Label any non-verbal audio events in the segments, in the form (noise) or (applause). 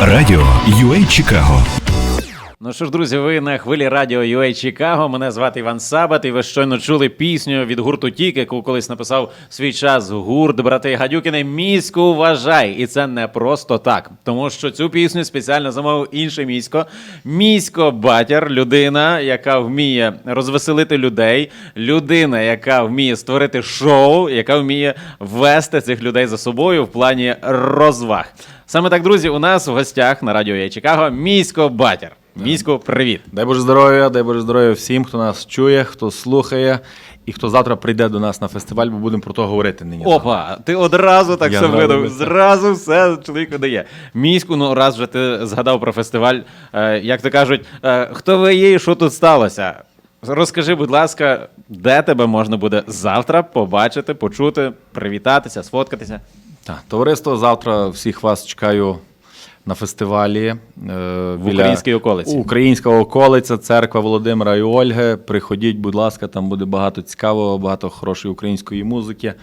Радіо UA Чикаго. Ну що ж, друзі, ви на хвилі радіо UA Чикаго. Мене звати Іван Сабат, і ви щойно чули пісню від гурту Тік, яку колись написав свій час гурт брати Гадюкини. Місько вважай. І це не просто так. Тому що цю пісню спеціально замовив інше місько. Місько Батяр, людина, яка вміє розвеселити людей, людина, яка вміє створити шоу, яка вміє вести цих людей за собою в плані розваг. Саме так, друзі, у нас в гостях на радіо UA Чикаго місько Батяр. Місько, привіт. Дай Боже здоров'я, дай Боже здоров'я всім, хто нас чує, хто слухає і хто завтра прийде до нас на фестиваль, бо будемо про то говорити нині. Опа, ти одразу так Я все видав. Зразу все чоловіку дає. Міську, ну раз вже ти згадав про фестиваль. Е, як то кажуть, е, хто ви є і що тут сталося? Розкажи, будь ласка, де тебе можна буде завтра побачити, почути, привітатися, сфоткатися? Так, товариство, завтра всіх вас чекаю на фестивалі. е, В українській околиці. Українська околиця, церква Володимира і Ольги. Приходіть, будь ласка, там буде багато цікавого, багато хорошої української музики.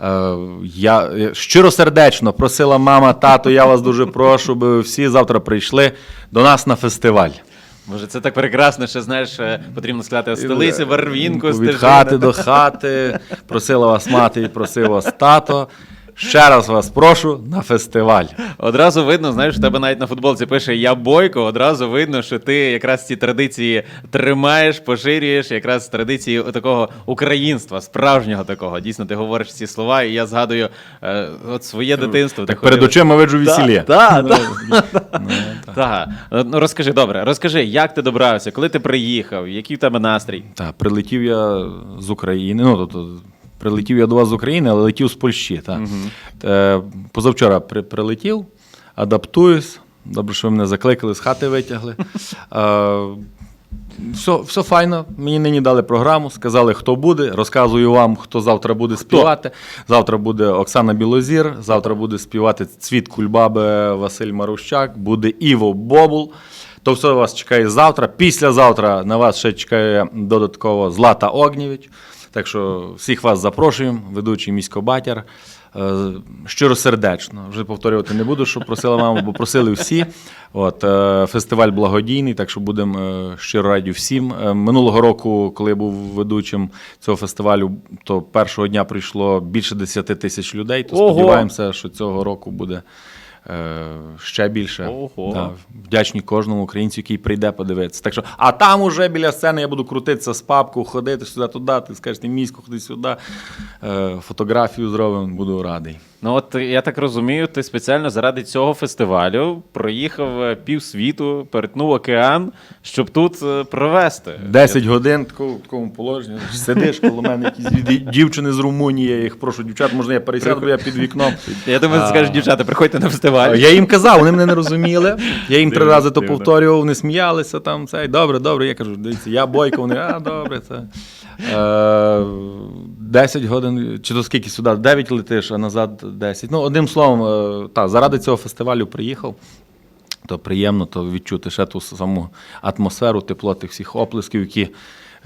Е, Я е, щиросердечно просила мама, тато, я вас дуже прошу, би всі завтра прийшли до нас на фестиваль. Може, це так прекрасно, що знаєш, е, потрібно сказати столиці, Варвінку, Від стежини. хати до хати. Просила вас мати і просив вас тато. Ще раз вас прошу на фестиваль. Одразу видно, знаєш, в тебе навіть на футболці пише Я Бойко. Одразу видно, що ти якраз ці традиції тримаєш, поширюєш, якраз традиції такого українства, справжнього такого. Дійсно, ти говориш ці слова, і я згадую е, от своє дитинство. Так перед очима виджу весілля. Так, так. Ну розкажи, добре, розкажи, як ти добрався, коли ти приїхав, який в тебе настрій? Так, прилетів я з України. Ну, тобто, прилетів я до вас з України, але летів з Польщі. Так. Е, Позавчора при, прилетів, адаптуюсь. Добре, що ви мене закликали, з хати витягли. (laughs) Е, все, все файно. Мені нині дали програму, сказали, хто буде. Розказую вам, хто завтра буде співати. Завтра буде Оксана Білозір, завтра буде співати Цвіт Кульбаби Василь Марущак, буде Іво Бобул. То все вас чекає завтра. Післязавтра на вас ще чекає додатково Злата Огнєвич. Так що всіх вас запрошуємо, ведучий міськобатяр. Е, Щиросердечно. Вже повторювати не буду, що просила мама, бо просили всі. От, е, фестиваль благодійний, так що будемо е, щиро раді всім. Минулого року, коли я був ведучим цього фестивалю, то першого дня прийшло більше 10 тисяч людей. То Ого! сподіваємося, що цього року буде ще більше. Ого. Да, вдячні кожному українцю, який прийде подивитися. Так що, а там уже біля сцени я буду крутитися з папкою, ходити сюди-туди, ти скажеш, ти міську, ходи сюди, е, фотографію зробимо, буду радий. Ну от я так розумію, ти спеціально заради цього фестивалю проїхав е, півсвіту, перетнув океан, щоб тут е, провести. 10 годин в такому, положенні. Сидиш коло мене якісь дівчини з Румунії, я їх прошу, дівчат, можна я пересяду, бо я під вікном. Я думаю, ти скажеш, дівчата, приходьте на фестиваль. Я їм казав, вони мене не розуміли. Я їм три рази то повторював, вони сміялися там. Це, добре, добре. Я кажу, дивіться, я бойко, вони, а добре, це. Е, 10 годин, чи то скільки сюди? 9 летиш, а назад 10. Ну, одним словом, е, та, заради цього фестивалю приїхав. То приємно то відчути ще ту саму атмосферу, тепло тих всіх оплесків, які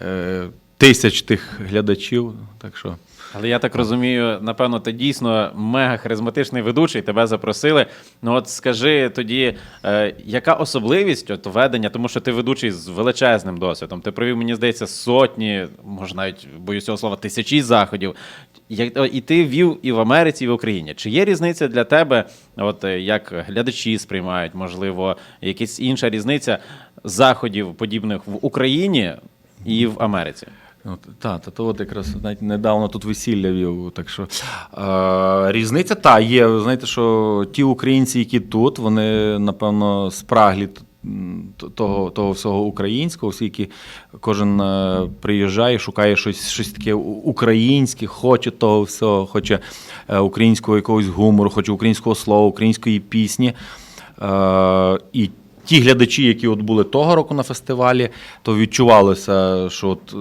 е, тисяч тих глядачів. Так що. Але я так розумію, напевно, ти дійсно мега харизматичний ведучий, тебе запросили. Ну от скажи тоді, е, яка особливість от ведення, тому що ти ведучий з величезним досвідом. Ти провів, мені здається, сотні, може навіть боюсь цього слова, тисячі заходів. Як, і ти вів і в Америці, і в Україні. Чи є різниця для тебе, от е, як глядачі сприймають, можливо, якась інша різниця заходів подібних в Україні і в Америці? От, та, та то от якраз навіть недавно тут весілля вів. Так що е, різниця та є. Знаєте, що ті українці, які тут, вони напевно спраглі того, того всього українського, оскільки кожен е, приїжджає, шукає щось, щось таке українське, хоче того всього, хоче е, українського якогось гумору, хоче українського слова, української пісні. Е, і ті глядачі, які от були того року на фестивалі, то відчувалося, що от е,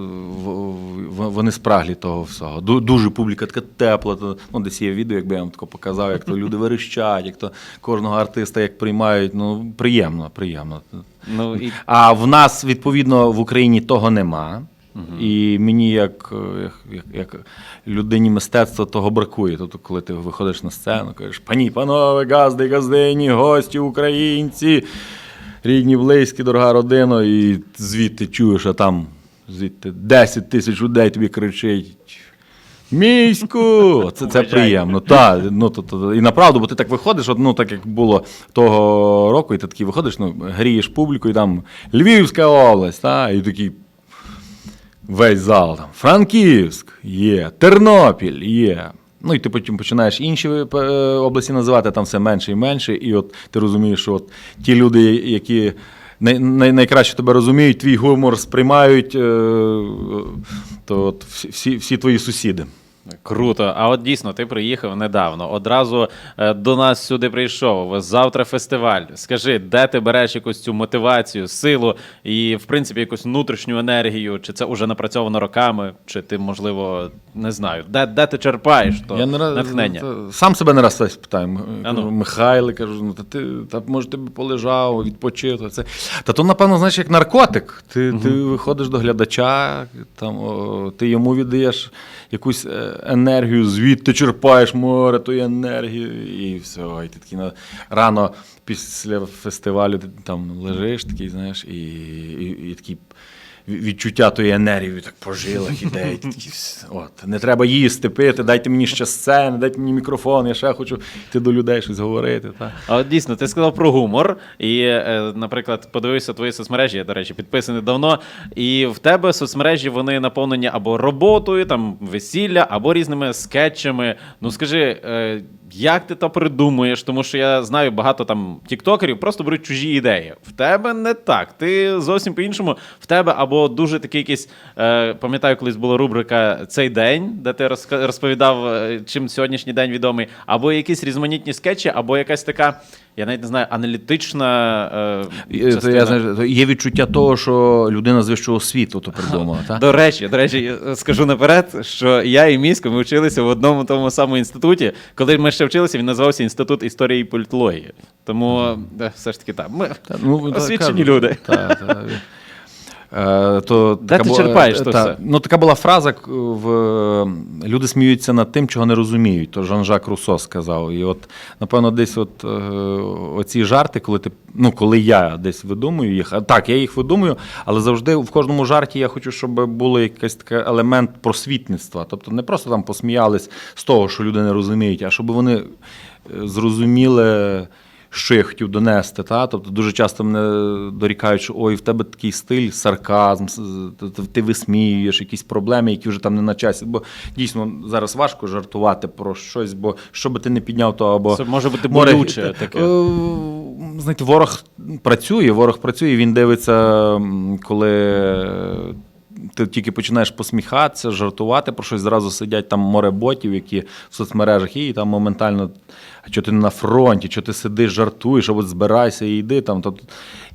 вони спраглі того всього. Дуже публіка така тепла. Ну, десь є відео, якби я вам тако показав, як то люди верещать, як то кожного артиста як приймають. Ну, приємно, приємно. Ну і А в нас, відповідно, в Україні того нема. І мені, як, як, як, як людині мистецтва, того бракує. Тобто, коли ти виходиш на сцену, кажеш, пані, панове, газди, газдині, гості, українці, рідні, близькі, дорога родина, і звідти чуєш, а там звідти 10 тисяч людей тобі кричить. Міську! Це, це приємно. Так, ну, то, то, і направду, бо ти так виходиш, от, ну, так як було того року, і ти такий виходиш, ну, грієш публіку, і там Львівська область, та, і такий весь зал. Там, Франківськ є, Тернопіль є. Ну, і ти потім починаєш інші е, області називати, там все менше і менше. І от ти розумієш, що от ті люди, які най, най, найкраще тебе розуміють, твій гумор сприймають, е, то от всі, всі твої сусіди. Круто. А от дійсно, ти приїхав недавно. Одразу е, до нас сюди прийшов. Завтра фестиваль. Скажи, де ти береш якусь цю мотивацію, силу і, в принципі, якусь внутрішню енергію? Чи це вже напрацьовано роками, чи ти, можливо, не знаю, де, де ти черпаєш то не раз- натхнення? Сам себе не раз питаю. Ну. Кажу, Михайле, кажу, ну та ти та може ти б полежав, відпочив. Це. та то, напевно, знаєш, як наркотик. Ти, ти виходиш до глядача, там, о, ти йому віддаєш якусь е, енергію, звідти черпаєш море тої енергії, і все. І ти такий на- рано після фестивалю ти там лежиш, такий, знаєш, і, і, і такий відчуття тої енергії так по жилах іде. От, не треба їсти, пити, дайте мені ще сцени, дайте мені мікрофон, я ще хочу йти до людей щось говорити. Та. А от дійсно, ти сказав про гумор. І, е, наприклад, подивився твої соцмережі, я, до речі, підписаний давно. І в тебе соцмережі вони наповнені або роботою, там весілля, або різними скетчами. Ну скажи, е, як ти то придумуєш? Тому що я знаю багато там тіктокерів, просто беруть чужі ідеї. В тебе не так. Ти зовсім по-іншому. В тебе або дуже такий якийсь, е, пам'ятаю, колись була рубрика Цей день, де ти розповідав, е, чим сьогоднішній день відомий, або якісь різноманітні скетчі, або якась така, я навіть не знаю, аналітична. Е, то частина. я, знаю, є відчуття того, що людина з вищого світу то придумала. (laughs) Та? До речі, до речі, я скажу наперед, що я і місько ми вчилися в одному тому самому інституті. Коли ми ще вчилися, він називався Інститут історії і політології. Тому е, все ж таки так. Ми Та, ну, освічені кажу. люди. Та, та. (laughs) Е, то Де така ти була- черпаєш то та, все? Ну, така була фраза в люди сміються над тим, чого не розуміють. То Жан-Жак Руссо сказав. І от, напевно, десь от е, оці жарти, коли ти, ну, коли я десь видумую їх, а так, я їх видумую, але завжди в кожному жарті я хочу, щоб було якийсь такий елемент просвітництва. Тобто не просто там посміялись з того, що люди не розуміють, а щоб вони е, зрозуміли що я хотів донести. Та? Тобто дуже часто мене дорікають, що ой, в тебе такий стиль, сарказм, ти висміюєш якісь проблеми, які вже там не на часі. Бо дійсно зараз важко жартувати про щось, бо що би ти не підняв, то або Це може бути море- болюче таке. Е, Знаєте, ворог працює, ворог працює, він дивиться, коли. Ти тільки починаєш посміхатися, жартувати про щось, зразу сидять там море ботів, які в соцмережах і там моментально, що ти на фронті, що ти сидиш, жартуєш, або збирайся і йди там. Тобто,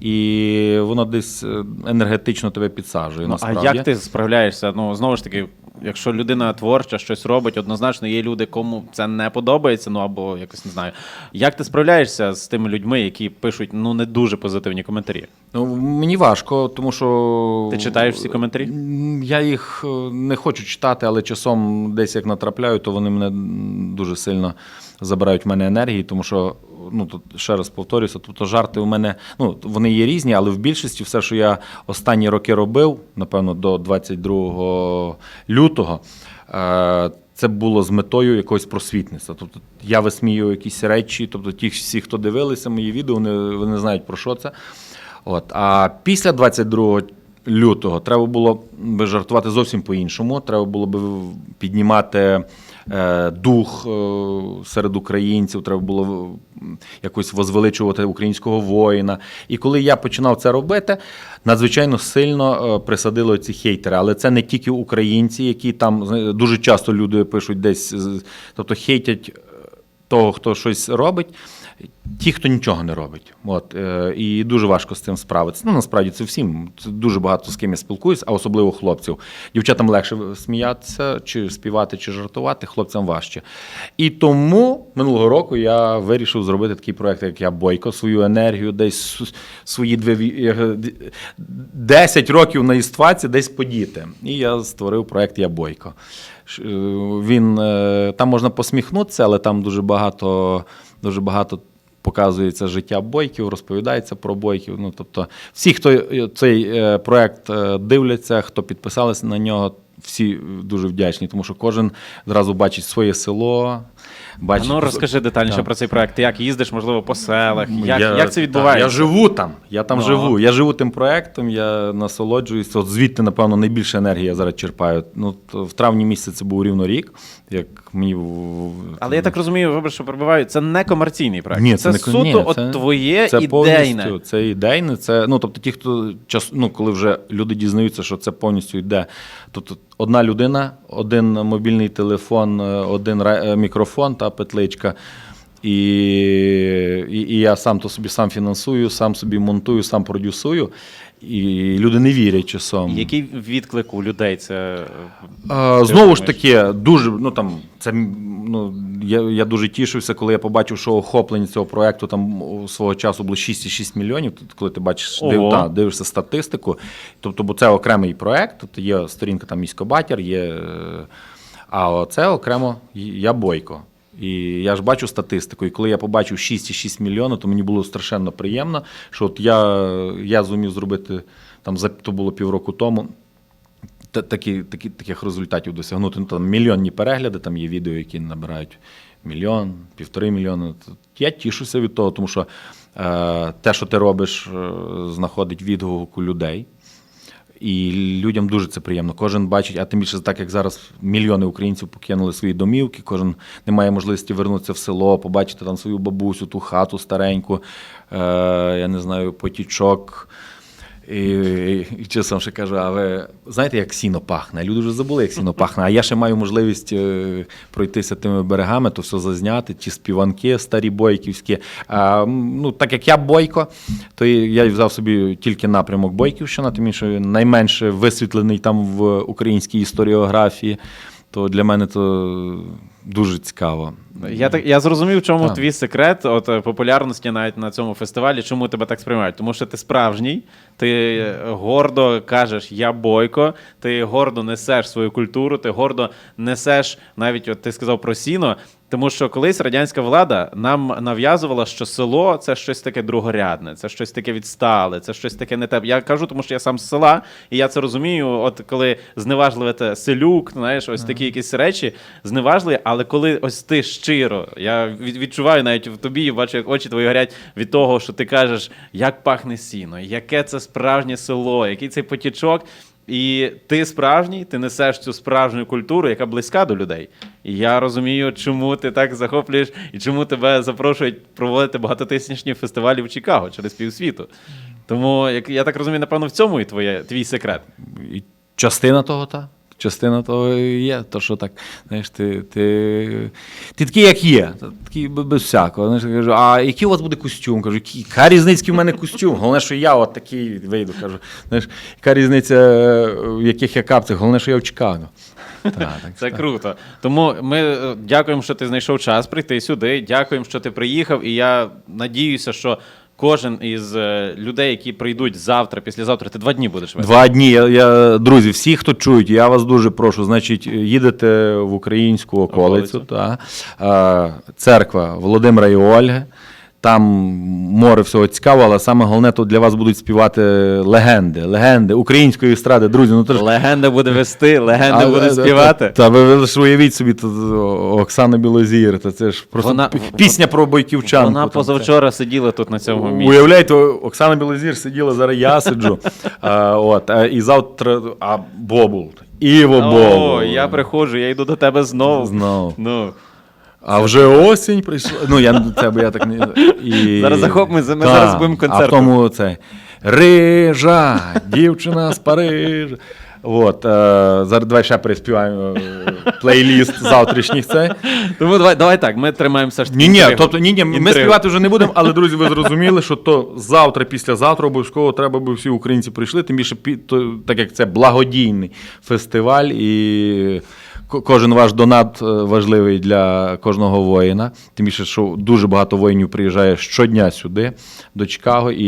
і воно десь е, енергетично тебе підсаджує. Ну, а як ти справляєшся? Ну, знову ж таки, якщо людина творча щось робить, однозначно є люди, кому це не подобається, ну або якось не знаю. Як ти справляєшся з тими людьми, які пишуть ну не дуже позитивні коментарі? Ну, мені важко, тому що. Ти читаєш всі коментарі? Я їх е, не хочу читати, але часом десь як натрапляю, то вони мене дуже сильно забирають в мене енергії, тому що, ну тут ще раз повторюся, тобто жарти у мене, ну вони є різні, але в більшості все, що я останні роки робив, напевно, до 22 лютого. Е, Це було з метою якогось просвітництва. Тобто я висмію якісь речі, тобто ті всі, хто дивилися мої відео, вони, вони знають про що це. От. А після 22 лютого треба було би жартувати зовсім по-іншому. Треба було би піднімати дух е, серед українців, треба було якось возвеличувати українського воїна. І коли я починав це робити, надзвичайно сильно присадило присадили ці хейтери. Але це не тільки українці, які там дуже часто люди пишуть десь, тобто хейтять. Того, хто щось робить, ті, хто нічого не робить. От, е, і дуже важко з цим справитися. Ну, насправді це всім. Дуже багато з ким я спілкуюсь, а особливо хлопців. Дівчатам легше сміятися, чи співати, чи жартувати, хлопцям важче. І тому минулого року я вирішив зробити такий проект, як я Бойко, свою енергію, десь свої дві ві- е, д- 10 років на істваці десь подіти. І я створив проект Я Бойко. Е, Він е, там можна посміхнутися, але там дуже багато, дуже багато показується життя бойків, розповідається про бойків. Ну, тобто, всі, хто е, цей проект дивляться, хто підписалися на нього, всі дуже вдячні, тому що кожен зразу бачить своє село. А ну розкажи детальніше Так. про цей проект. Ти як їздиш, можливо, по селах? Як, Я- як це відбувається? відбувається? Я живу там. Я там Ну. живу. Я живу тим проектом, я насолоджуюсь. От звідти, напевно, найбільше енергії я зараз черпаю. Ну, то в травні місяці це був рівно рік, як мені. Але я так розумію, вибач, що перебуваю, це не комерційний проект. Ні, це, це, не суто ні, от це, твоє це ідейне. Повністю, це ідейне. Це, ну, тобто ті, хто час, ну, коли вже люди дізнаються, що це повністю йде. Тобто одна людина, один мобільний телефон, е, один е, мікрофон та петличка. І, і, і я сам то собі сам фінансую, сам собі монтую, сам продюсую. І люди не вірять часом. Який відклик у людей це А, знову ж таки, дуже ну там це ну я, я дуже тішився, коли я побачив, що охоплення цього проекту там свого часу було 6,6 мільйонів. Тут, коли ти бачиш, див, та, дивишся статистику. Тобто, бо це окремий проект, тут є сторінка там міськобатір, є. е, А це окремо я бойко. І я ж бачу статистику. І коли я побачив 6,6 мільйона, то мені було страшенно приємно, що от я, я зумів зробити там то було півроку тому та- такі, такі, таких результатів досягнути. Ну, там мільйонні перегляди, там є відео, які набирають мільйон, півтори мільйони. Я тішуся від того, тому що е, те, що ти робиш, е, знаходить відгук у людей. І людям дуже це приємно. Кожен бачить, а тим більше так як зараз мільйони українців покинули свої домівки, кожен не має можливості вернутися в село, побачити там свою бабусю, ту хату стареньку, е, я не знаю, потічок. І, і часом ще кажу, а ви знаєте, як сіно пахне? Люди вже забули, як сіно пахне. А я ще маю можливість е, пройтися тими берегами, то все зазняти, ті співанки старі бойківські. А, ну, так як я бойко, то я взяв собі тільки напрямок Бойківщина, тим що найменше висвітлений там в українській історіографії. То для мене то дуже цікаво. Я так я зрозумів, чому Так. твій секрет от е, популярності навіть на цьому фестивалі, чому тебе так сприймають? Тому що ти справжній, ти гордо кажеш я бойко, ти гордо несеш свою культуру, ти гордо несеш навіть от ти сказав про сіно. Тому що колись радянська влада нам нав'язувала, що село це щось таке другорядне, це щось таке відстале, це щось таке не те. Я кажу, тому що я сам з села, і я це розумію. От коли зневажливе те селюк, знаєш, ось такі якісь речі зневажливі, але коли ось ти щиро, я відчуваю навіть в тобі, бачу, як очі твої горять від того, що ти кажеш, як пахне сіно, яке це справжнє село, який цей потічок. І ти справжній, ти несеш цю справжню культуру, яка близька до людей. І я розумію, чому ти так захоплюєш і чому тебе запрошують проводити багатотисячні фестивалі в Чикаго через півсвіту. Тому, як я так розумію, напевно, в цьому і твоє, твій секрет. Частина того, та. Частина того і є. То, що так, знаєш, ти, ти, ти такий, як є, такий без всякого. Знаєш, я кажу, а який у вас буде костюм? Кажу, яка різниця в мене костюм? Головне, що я от такий вийду. Кажу, знаєш, яка різниця, в яких я капцях? Головне, що я в Чикаго. Та, так, Це так. круто. Тому ми е, дякуємо, що ти знайшов час прийти сюди. Дякуємо, що ти приїхав. І я надіюся, що кожен із е, людей, які прийдуть завтра, післязавтра, ти два дні будеш вести. Два дні. Я, я, друзі, всі, хто чують, я вас дуже прошу. Значить, їдете в українську околицю, Околицю. та, е, церква Володимира і Ольги. Там море всього цікавого, але саме головне, тут для вас будуть співати легенди, легенди української естради. Друзі, ну то ж Легенда буде вести, легенда А, буде співати. Та, та ви ж уявіть собі, то, Оксана Білозір, та це ж просто Вона- пісня про бойківчанку. Вона там, це. позавчора сиділа тут на цьому місці. Уявляєте, Оксана Білозір сиділа, зараз я сиджу. а, от, а, і завтра а, Бобул. Іво Бобул. О, я приходжу, я йду до тебе знову. Знов. Ну, А вже осінь прийшла. Ну, я це бо я так не. І... Зараз захоп, ми- ми Та, зараз будемо А в тому це. Рижа, дівчина з Парижа. От, е, зараз давай ще приспіваємо е, плейліст завтрашніх цей. Тому давай, давай так, ми тримаємося ж. Ні, ні, інтригу. тобто ні, ні, ми Інтригу. співати вже не будемо, але друзі, ви зрозуміли, що то завтра, післязавтра обов'язково треба, аби всі українці прийшли. Тим більше, пі- то, так як це благодійний фестиваль, і кожен ваш донат е, важливий для кожного воїна. Тим більше, що дуже багато воїнів приїжджає щодня сюди, до Чикаго, і,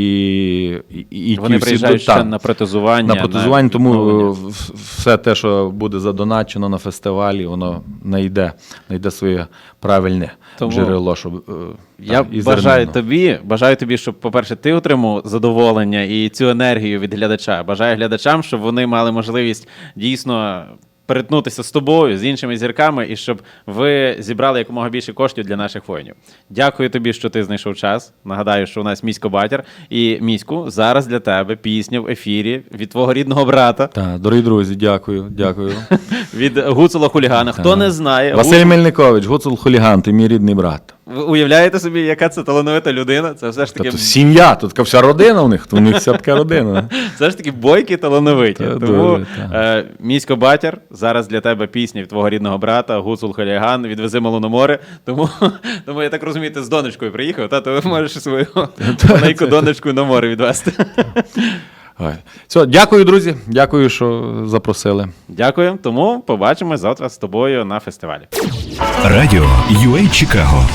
і, і Вони всі приїжджають ще на протезування. на протезування, тому відновлення. е, все те, що буде задоначено на фестивалі, воно знайде, знайде своє правильне Тому джерело, щоб е, Я там, і бажаю тобі, бажаю тобі, щоб, по-перше, ти отримав задоволення і цю енергію від глядача. Бажаю глядачам, щоб вони мали можливість дійсно перетнутися з тобою, з іншими зірками, і щоб ви зібрали якомога більше коштів для наших воїнів. Дякую тобі, що ти знайшов час. Нагадаю, що у нас місько батір. І міську зараз для тебе пісня в ефірі від твого рідного брата, Так, дорогі друзі, дякую, дякую. (laughs) від Гуцула Хулігана. Хто не знає, Василь Мельникович, Гуцул Хуліган, ти мій рідний брат. Ви уявляєте собі, яка це талановита людина? Це все ж таки Тобто сім'я, тут така вся родина у них, то у них вся така родина. (laughs) Все ж таки бойкі талановиті. Та, Тому та. е, місько батір зараз для тебе пісня від твого рідного брата Гуцул Халіган відвези малу на море. Тому, (laughs) тому я так розумію, ти з донечкою приїхав, та то можеш свою (laughs) маленьку донечку на море відвести. Все, дякую, друзі. Дякую, що запросили. Дякую. Тому побачимось завтра з тобою на фестивалі. Радіо UA Чикаго